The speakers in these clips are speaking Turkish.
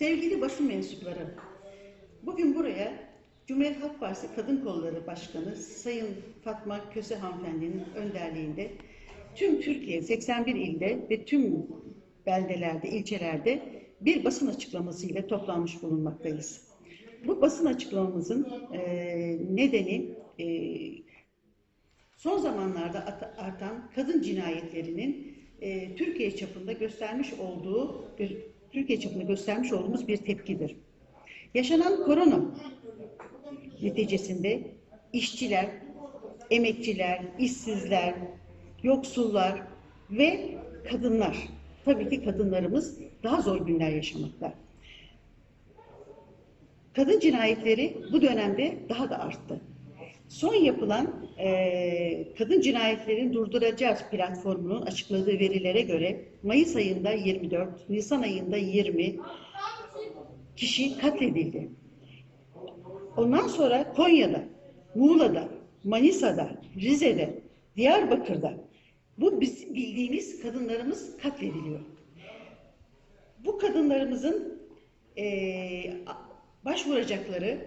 Sevgili basın mensupları, bugün buraya Cumhuriyet Halk Partisi Kadın Kolları Başkanı Sayın Fatma Köse hanımefendinin önderliğinde tüm Türkiye 81 ilde ve tüm beldelerde, ilçelerde bir basın açıklaması ile toplanmış bulunmaktayız. Bu basın açıklamamızın eee, nedeni eee, son zamanlarda artan kadın cinayetlerinin eee, Türkiye çapında göstermiş olduğu bir Türkiye çapında göstermiş olduğumuz bir tepkidir. Yaşanan korona neticesinde işçiler, emekçiler, işsizler, yoksullar ve kadınlar, tabii ki kadınlarımız daha zor günler yaşamakta. Kadın cinayetleri bu dönemde daha da arttı. Son yapılan eee, kadın cinayetlerini durduracağız platformunun açıkladığı verilere göre Mayıs ayında 24, Nisan ayında 20 kişi katledildi. Ondan sonra Konya'da, Muğla'da, Manisa'da, Rize'de, Diyarbakır'da bu biz bildiğimiz kadınlarımız katlediliyor. Bu kadınlarımızın eee, başvuracakları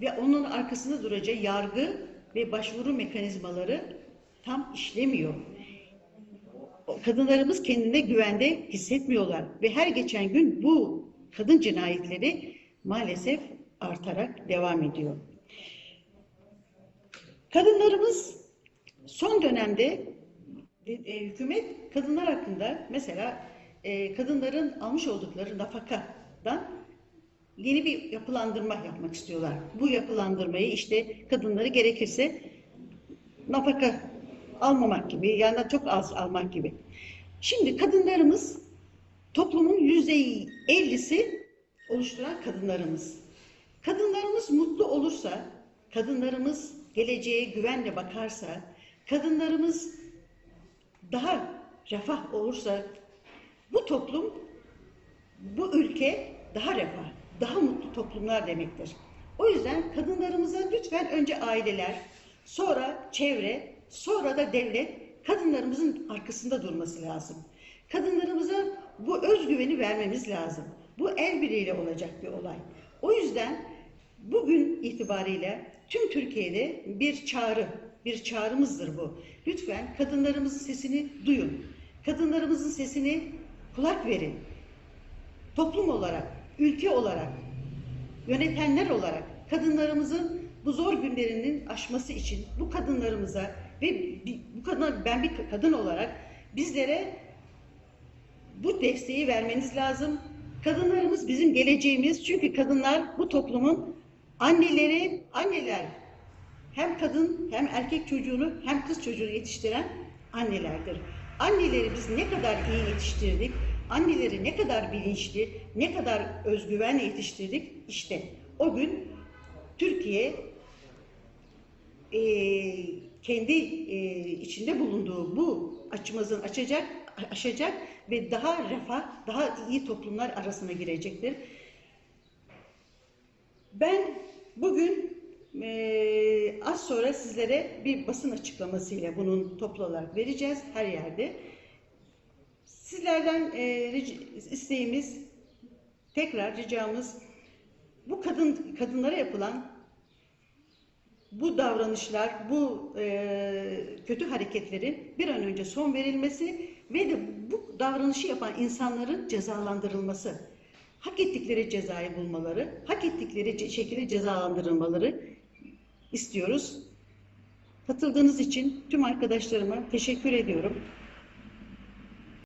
ve onun arkasında duracağı yargı ve başvuru mekanizmaları tam işlemiyor. Kadınlarımız kendine güvende hissetmiyorlar ve her geçen gün bu kadın cinayetleri maalesef artarak devam ediyor. Kadınlarımız son dönemde e, hükümet kadınlar hakkında mesela e, kadınların almış oldukları nafakadan yeni bir yapılandırma yapmak istiyorlar. Bu yapılandırmayı işte kadınları gerekirse nafaka almamak gibi yani çok az almak gibi. Şimdi kadınlarımız toplumun yüzde ellisi oluşturan kadınlarımız. Kadınlarımız mutlu olursa, kadınlarımız geleceğe güvenle bakarsa, kadınlarımız daha refah olursa bu toplum, bu ülke daha refah, daha mutlu toplumlar demektir. O yüzden kadınlarımıza lütfen önce aileler, sonra çevre, sonra da devlet kadınlarımızın arkasında durması lazım. Kadınlarımıza bu özgüveni vermemiz lazım. Bu el birliğiyle olacak bir olay. O yüzden bugün itibariyle tüm Türkiye'de bir çağrı, bir çağrımızdır bu. Lütfen kadınlarımızın sesini duyun. Kadınlarımızın sesini kulak verin. Toplum olarak, ülke olarak, yönetenler olarak kadınlarımızın bu zor günlerinin aşması için bu kadınlarımıza ve bu kadın ben bir kadın olarak bizlere bu desteği vermeniz lazım. Kadınlarımız bizim geleceğimiz. Çünkü kadınlar bu toplumun anneleri, anneler. Hem kadın hem erkek çocuğunu hem kız çocuğunu yetiştiren annelerdir. Anneleri biz ne kadar iyi yetiştirdik, anneleri ne kadar bilinçli, ne kadar özgüvenle yetiştirdik işte o gün Türkiye eee, kendi eee, içinde bulunduğu bu açımızın açacak, aşacak ve daha refah, daha iyi toplumlar arasına girecektir. Ben bugün eee, az sonra sizlere bir basın açıklamasıyla bunun toplu olarak vereceğiz her yerde. Sizlerden ric- isteğimiz, tekrar ricamız bu kadın kadınlara yapılan bu davranışlar, bu e, kötü hareketlerin bir an önce son verilmesi ve de bu davranışı yapan insanların cezalandırılması, hak ettikleri cezayı bulmaları, hak ettikleri şekilde cezalandırılmaları istiyoruz. Katıldığınız için tüm arkadaşlarıma teşekkür ediyorum.